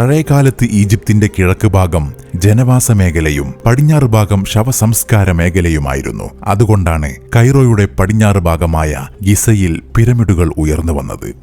പഴയകാലത്ത് ഈജിപ്തിന്റെ കിഴക്ക് ഭാഗം ജനവാസ മേഖലയും പടിഞ്ഞാറ് ഭാഗം ശവസംസ്കാര മേഖലയുമായിരുന്നു. അതുകൊണ്ടാണ് കൈറോയുടെ പടിഞ്ഞാറ് ഭാഗമായ ഗിസയിൽ പിരമിഡുകൾ ഉയർന്നു വന്നത്.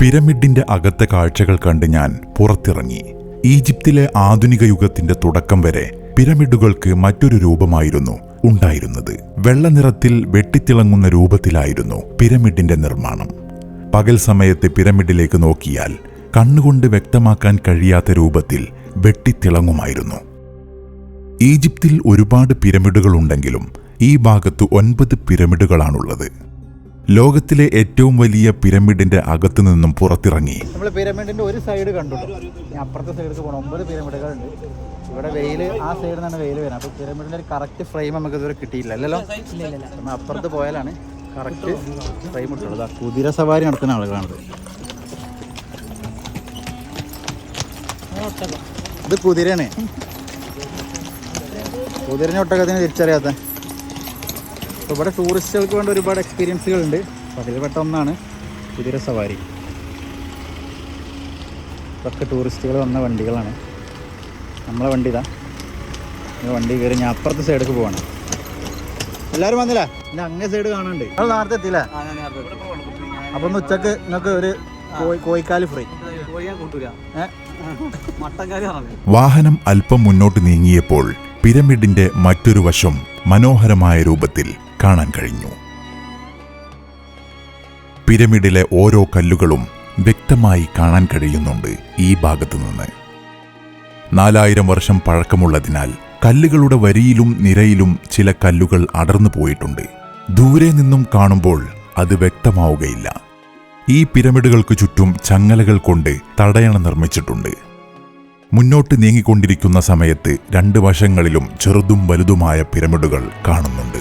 പിരമിഡിന്റെ അകത്തെ കാഴ്ചകൾ കണ്ട് ഞാൻ പുറത്തിറങ്ങി. ഈജിപ്തിലെ ആധുനിക യുഗത്തിന്റെ തുടക്കം വരെ പിരമിഡുകൾക്ക് മറ്റൊരു രൂപമായിരുന്നു ഉണ്ടായിരുന്നത്. വെള്ളനിറത്തിൽ വെട്ടിത്തിളങ്ങുന്ന രൂപത്തിലായിരുന്നു പിരമിഡിന്റെ നിർമ്മാണം. പകൽ സമയത്ത് പിരമിഡിലേക്ക് നോക്കിയാൽ കണ്ണുകൊണ്ട് വ്യക്തമാക്കാൻ കഴിയാത്ത രൂപത്തിൽ വെട്ടിത്തിളങ്ങുമായിരുന്നു. ഈജിപ്തിൽ ഒരുപാട് പിരമിഡുകളുണ്ടെങ്കിലും ഈ ഭാഗത്ത് ഒൻപത് പിരമിഡുകളാണുള്ളത്. ലോകത്തിലെ ഏറ്റവും വലിയ പിരമിഡിന്റെ അകത്തു നിന്നും പുറത്തിറങ്ങി. നമ്മൾ പിരമിഡിന്റെ ഒരു സൈഡ് കണ്ടു. അപ്പുറത്തെ സൈഡിലേക്ക് പോകണം ഒമ്പത് പിരമിഡുകളുണ്ട്. ഇവിടെ വെയിൽ ആ സൈഡിൽ നിന്നാണ് വെയിൽ വരുന്നത്. അപ്പോൾ പിരമിഡിന്റെ ഒരു കറക്റ്റ് ഫ്രെയിം നമുക്ക് ഇതുവരെ കിട്ടിയില്ല അല്ലല്ലോ? നമ്മൾ അപ്പുറത്ത് പോയാലാണ് കറക്റ്റ് ഫ്രെയിം ഇട്ടുള്ളത്. ആ കുതിര സവാരി നടത്തുന്ന ആളുകളാണത്. ഇത് കുതിരയാണ്. കുതിരനെ ഒട്ടകത്തിന് തിരിച്ചറിയാത്ത അപ്പോൾ ഇവിടെ ടൂറിസ്റ്റുകൾക്ക് വേണ്ട ഒരുപാട് എക്സ്പീരിയൻസുകളുണ്ട് അപ്പോൾ അതിൽ പെട്ട ഒന്നാണ് കുതിര സവാരി. ഇതൊക്കെ ടൂറിസ്റ്റുകൾ വന്ന വണ്ടികളാണ്. നമ്മളെ വണ്ടി ഇതാ. ഈ വണ്ടി കയറി ഞാൻ അപ്പുറത്തെ സൈഡിലേക്ക് പോവാണ്. എല്ലാവരും വന്നില്ല? പിന്നെ അങ്ങേ സൈഡ് കാണാണ്ട്. നിങ്ങൾ നേരത്തെ എത്തിയില്ല? അപ്പം ഒന്ന് ഉച്ചയ്ക്ക് നിങ്ങൾക്ക് ഒരു കോഴി കോഴിക്കാൽ ഫ്രീ. വാഹനം അല്പം മുന്നോട്ട് നീങ്ങിയപ്പോൾ പിരമിഡിന്റെ മറ്റൊരു വശം മനോഹരമായ രൂപത്തിൽ കാണാൻ കഴിഞ്ഞു. പിരമിഡിലെ ഓരോ കല്ലുകളും വ്യക്തമായി കാണാൻ കഴിയുന്നുണ്ട് ഈ ഭാഗത്തു നിന്ന്. നാലായിരം വർഷം പഴക്കമുള്ളതിനാൽ കല്ലുകളുടെ വരിയിലും നിരയിലും ചില കല്ലുകൾ അടർന്നു പോയിട്ടുണ്ട്. ദൂരെ നിന്നും കാണുമ്പോൾ അത് വ്യക്തമാവുകയില്ല. ഈ പിരമിഡുകൾക്ക് ചുറ്റും ചങ്ങലകൾ കൊണ്ട് തടയണ നിർമ്മിച്ചിട്ടുണ്ട്. മുന്നോട്ട് നീങ്ങിക്കൊണ്ടിരിക്കുന്ന സമയത്ത് രണ്ട് വശങ്ങളിലും ചെറുതും വലുതുമായ പിരമിഡുകൾ കാണുന്നുണ്ട്.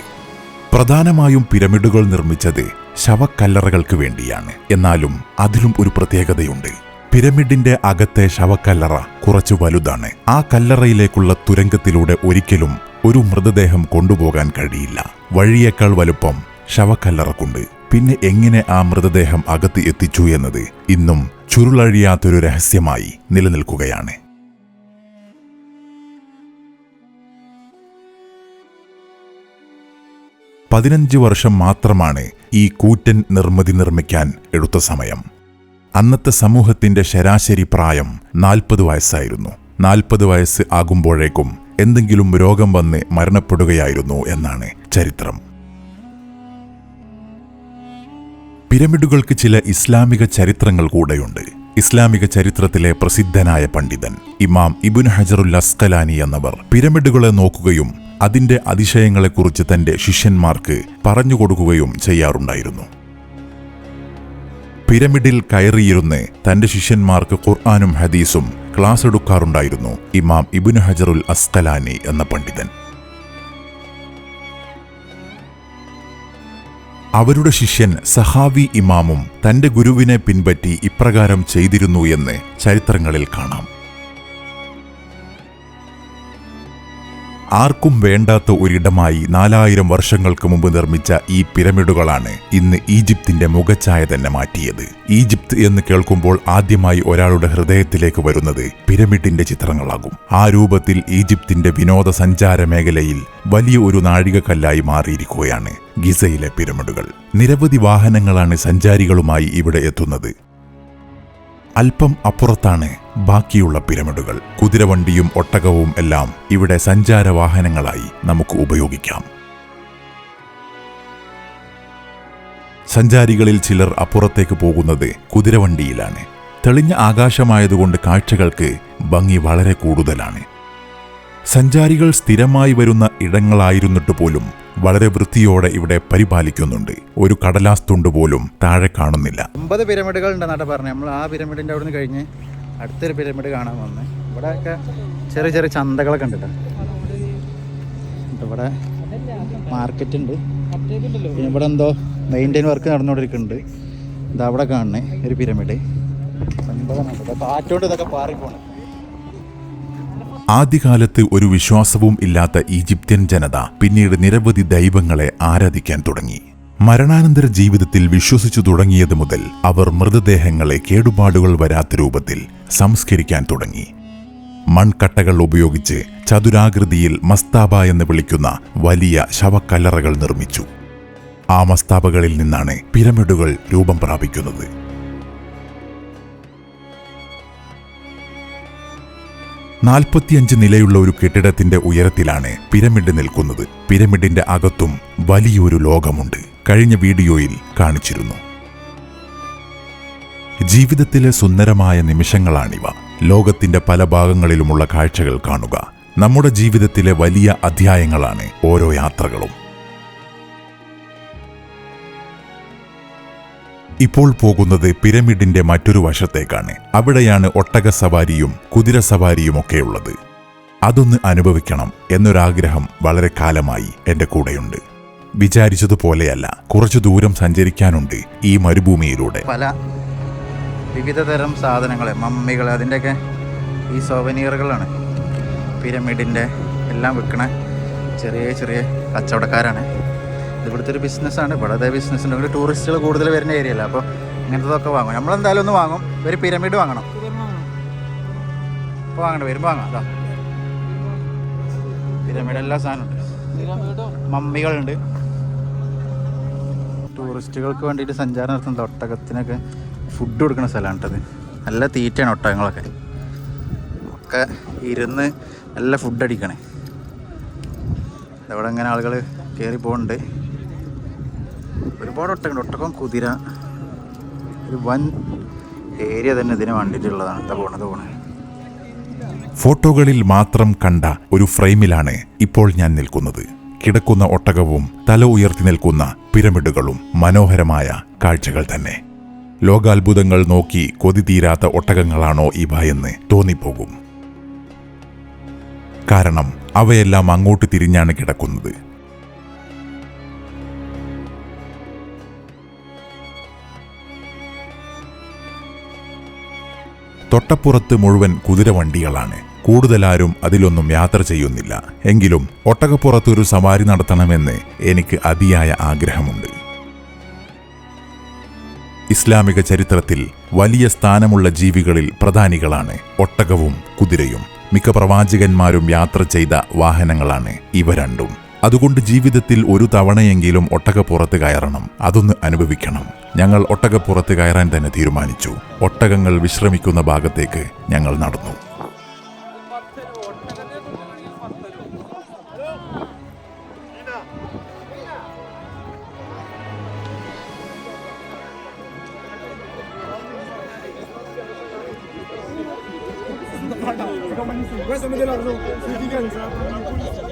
പ്രധാനമായും പിരമിഡുകൾ നിർമ്മിച്ചത് ശവക്കല്ലറകൾക്ക് വേണ്ടിയാണ്. എന്നാലും അതിലും ഒരു പ്രത്യേകതയുണ്ട്. പിരമിഡിന്റെ അകത്തെ ശവക്കല്ലറ കുറച്ചു വലുതാണ്. ആ കല്ലറയിലേക്കുള്ള തുരങ്കത്തിലൂടെ ഒരിക്കലും ഒരു മൃതദേഹം കൊണ്ടുപോകാൻ കഴിയില്ല. വഴിയേക്കാൾ വലുപ്പം ശവക്കല്ലറക്കുണ്ട്. പിന്നെ എങ്ങനെ ആ മൃതദേഹം അകത്ത് എത്തിച്ചു എന്നത് ഇന്നും ചുരുളഴിയാത്തൊരു രഹസ്യമായി നിലനിൽക്കുകയാണ്. പതിനഞ്ച് വർഷം മാത്രമാണ് ഈ കൂറ്റൻ നിർമ്മിതി നിർമ്മിക്കാൻ എടുത്ത സമയം. അന്നത്തെ സമൂഹത്തിന്റെ ശരാശരി പ്രായം നാൽപ്പത് വയസ്സായിരുന്നു. നാൽപ്പത് വയസ്സ് ആകുമ്പോഴേക്കും എന്തെങ്കിലും രോഗം വന്ന് മരണപ്പെടുകയായിരുന്നു എന്നാണ് ചരിത്രം. പിരമിഡുകൾക്ക് ചില ഇസ്ലാമിക ചരിത്രങ്ങൾ കൂടെയുണ്ട്. ഇസ്ലാമിക ചരിത്രത്തിലെ പ്രസിദ്ധനായ പണ്ഡിതൻ ഇമാം ഇബുൻ ഹജറുൽ അസ്കലാനി എന്നവർ പിരമിഡുകളെ നോക്കുകയും അതിന്റെ അതിശയങ്ങളെക്കുറിച്ച് തന്റെ ശിഷ്യന്മാർക്ക് പറഞ്ഞുകൊടുക്കുകയും ചെയ്യാറുണ്ടായിരുന്നു. പിരമിഡിൽ കയറിയിരുന്ന് തന്റെ ശിഷ്യന്മാർക്ക് ഖുർആാനും ഹദീസും ക്ലാസ് എടുക്കാറുണ്ടായിരുന്നു ഇമാം ഇബുൻ ഹജറുൽ അസ്കലാനി എന്ന പണ്ഡിതൻ. അവരുടെ ശിഷ്യൻ സഹാവി ഇമാമും തന്റെ ഗുരുവിനെ പിൻപറ്റി ഇപ്രകാരം ചെയ്തിരുന്നു എന്ന് ചരിത്രങ്ങളിൽ കാണാം. ആർക്കും വേണ്ടാത്ത ഒരിടമായി നാലായിരം വർഷങ്ങൾക്ക് മുമ്പ് നിർമ്മിച്ച ഈ പിരമിഡുകളാണ് ഇന്ന് ഈജിപ്തിന്റെ മുഖച്ഛായ തന്നെ മാറ്റിയത്. ഈജിപ്ത് എന്ന് കേൾക്കുമ്പോൾ ആദ്യമായി ഒരാളുടെ ഹൃദയത്തിലേക്ക് വരുന്നത് പിരമിഡിന്റെ ചിത്രങ്ങളാകും. ആ രൂപത്തിൽ ഈജിപ്തിന്റെ വിനോദസഞ്ചാര മേഖലയിൽ വലിയ ഒരു നാഴികക്കല്ലായി മാറിയിരിക്കുകയാണ് ഗിസയിലെ പിരമിഡുകൾ. നിരവധി വാഹനങ്ങളാണ് സഞ്ചാരികളുമായി ഇവിടെ എത്തുന്നത്. അല്പം അപ്പുറത്താണ് ബാക്കിയുള്ള പിരമിഡുകൾ. കുതിരവണ്ടിയും ഒട്ടകവും എല്ലാം ഇവിടെ സഞ്ചാര വാഹനങ്ങളായി നമുക്ക് ഉപയോഗിക്കാം. സഞ്ചാരികളിൽ ചിലർ അപ്പുറത്തേക്ക് പോകുന്നത് കുതിരവണ്ടിയിലാണ്. തെളിഞ്ഞ ആകാശമായതുകൊണ്ട് കാഴ്ചകൾക്ക് ഭംഗി വളരെ കൂടുതലാണ്. സഞ്ചാരികൾ സ്ഥിരമായി വരുന്ന ഇടങ്ങളായിരുന്നിട്ട് പോലും വളരെ വൃത്തിയോടെ ഇവിടെ പരിപാലിക്കുന്നുണ്ട്. ഒരു കടലാസ് തുണ്ട് പോലും താഴെ കാണുന്നില്ല. ഒമ്പത് പിരമിഡുകൾ ഉണ്ടെന്നാട്ടെ പറഞ്ഞു നമ്മൾ ആ പിരമിഡിന്റെ അവിടെ നിന്ന് കഴിഞ്ഞ് അടുത്തൊരു പിരമിഡ് കാണാൻ വന്ന്. ഇവിടെയൊക്കെ ചെറിയ ചെറിയ ചന്തകളൊക്കെ ഉണ്ട്. ഇവിടെ മാർക്കറ്റ് ഉണ്ട്. പിന്നെ ഇവിടെ എന്തോ മെയിന്റെയിൻ വർക്ക് നടന്നുകൊണ്ടിരിക്കുന്നുണ്ട്. ഇതാ അവിടെ കാണണേ ഒരു പിരമിഡ്. കാറ്റോണ്ട് ഇതൊക്കെ പാറിപ്പോണ്. ആദ്യകാലത്ത് ഒരു വിശ്വാസവും ഇല്ലാത്ത ഈജിപ്ത്യൻ ജനത പിന്നീട് നിരവധി ദൈവങ്ങളെ ആരാധിക്കാൻ തുടങ്ങി. മരണാനന്തര ജീവിതത്തിൽ വിശ്വസിച്ചു തുടങ്ങിയത് മുതൽ അവർ മൃതദേഹങ്ങളെ കേടുപാടുകൾ വരാത്ത രൂപത്തിൽ സംസ്കരിക്കാൻ തുടങ്ങി. മൺകട്ടകൾ ഉപയോഗിച്ച് ചതുരാകൃതിയിൽ മസ്താബ എന്ന് വിളിക്കുന്ന വലിയ ശവക്കല്ലറകൾ നിർമ്മിച്ചു. ആ മസ്താബകളിൽ നിന്നാണ് പിരമിഡുകൾ രൂപം പ്രാപിക്കുന്നത്. നാൽപ്പത്തിയഞ്ച് നിലയുള്ള ഒരു കെട്ടിടത്തിന്റെ ഉയരത്തിലാണ് പിരമിഡ് നിൽക്കുന്നത്. പിരമിഡിന്റെ അകത്തും വലിയൊരു ലോകമുണ്ട്. കഴിഞ്ഞ വീഡിയോയിൽ കാണിച്ചിരുന്നു. ജീവിതത്തിലെ സുന്ദരമായ നിമിഷങ്ങളാണിവ. ലോകത്തിന്റെ പല ഭാഗങ്ങളിലുമുള്ള കാഴ്ചകൾ കാണുക. നമ്മുടെ ജീവിതത്തിലെ വലിയ അധ്യായങ്ങളാണ് ഓരോ യാത്രകളും. ഇപ്പോൾ പോകുന്നത് പിരമിഡിന്റെ മറ്റൊരു വശത്തേക്കാണ്. അവിടെയാണ് ഒട്ടക സവാരിയും കുതിര സവാരിയും ഒക്കെയുള്ളത് അതൊന്ന് അനുഭവിക്കണം എന്നൊരാഗ്രഹം വളരെ കാലമായി എന്റെ കൂടെയുണ്ട്. വിചാരിച്ചതുപോലെയല്ല കുറച്ചു ദൂരം സഞ്ചരിക്കാനുണ്ട് ഈ മരുഭൂമിയിലൂടെ. പല വിവിധ തരം സാധനങ്ങൾ മമ്മികൾ അതിന്റെയൊക്കെ ഈ സോവനീറുകളാണ് പിരമിഡിന്റെ എല്ലാം വിൽക്കണ ചെറിയ ചെറിയ കച്ചവടക്കാരാണ്. ഇവിടുത്തെ ഒരു ബിസിനസ്സാണ് ഇവിടെ അതേ ബിസിനസ് ഉണ്ടെങ്കിൽ ടൂറിസ്റ്റുകൾ കൂടുതൽ വരുന്ന ഏരിയ അല്ല? അപ്പോൾ ഇങ്ങനത്തതൊക്കെ വാങ്ങും. നമ്മളെന്തായാലും ഒന്ന് വാങ്ങും. ഒരു പിരമിഡ് വാങ്ങണം. ഇപ്പോൾ വാങ്ങണ്ട. വരുമ്പോൾ വാങ്ങാം. അതാ പിരമിഡ് എല്ലാ സാധനമുണ്ട് മമ്മികളുണ്ട്. ടൂറിസ്റ്റുകൾക്ക് വേണ്ടിയിട്ട് സഞ്ചാരം നടത്തുന്ന ഒട്ടകത്തിനൊക്കെ ഫുഡ് കൊടുക്കുന്ന സ്ഥലമാണ് കേട്ടത് നല്ല തീറ്റയാണ് ഒട്ടകങ്ങളൊക്കെ. ഒക്കെ ഇരുന്ന് നല്ല ഫുഡ് അടിക്കണേ. അവിടെ ഇങ്ങനെ ആളുകൾ കയറി പോകുന്നുണ്ട് ഒരുപാട് ഒട്ടകം ഒട്ടകം കുതിര. ഒരു വൻ ഏരിയ തന്നെ ഇതിനെ വേണ്ടിയിട്ടുള്ളതാണ്. എന്താ പോണത് പോണേ. ഫോട്ടോകളിൽ മാത്രം കണ്ട ഒരു ഫ്രെയിമിലാണ് ഇപ്പോൾ ഞാൻ നിൽക്കുന്നത്. കിടക്കുന്ന ഒട്ടകവും തല ഉയർത്തി നിൽക്കുന്ന പിരമിഡുകളും മനോഹരമായ കാഴ്ചകൾ തന്നെ. ലോകാത്ഭുതങ്ങൾ നോക്കി കൊതി തീരാത്ത ഒട്ടകങ്ങളാണോ ഇവ എന്ന് തോന്നിപ്പോകും. കാരണം അവയെല്ലാം അങ്ങോട്ട് തിരിഞ്ഞാണ് കിടക്കുന്നത്. തൊട്ടപ്പുറത്ത് മുഴുവൻ കുതിരവണ്ടികളാണ് കൂടുതലാരും അതിലൊന്നും യാത്ര ചെയ്യുന്നില്ല. എങ്കിലും ഒട്ടകപ്പുറത്തൊരു സവാരി നടത്തണമെന്ന് എനിക്ക് അതിയായ ആഗ്രഹമുണ്ട്. ഇസ്ലാമിക ചരിത്രത്തിൽ വലിയ സ്ഥാനമുള്ള ജീവികളിൽ പ്രധാനികളാണ് ഒട്ടകവും കുതിരയും. മിക്ക പ്രവാചകന്മാരും യാത്ര ചെയ്ത വാഹനങ്ങളാണ് ഇവ രണ്ടും. അതുകൊണ്ട് ജീവിതത്തിൽ ഒരു തവണയെങ്കിലും ഒട്ടകപ്പുറത്ത് കയറണം. അതൊന്ന് അനുഭവിക്കണം. ഞങ്ങൾ ഒട്ടകപ്പുറത്ത് കയറാൻ തന്നെ തീരുമാനിച്ചു. ഒട്ടകങ്ങൾ വിശ്രമിക്കുന്ന ഭാഗത്തേക്ക് ഞങ്ങൾ നടന്നു. Questo me l'ha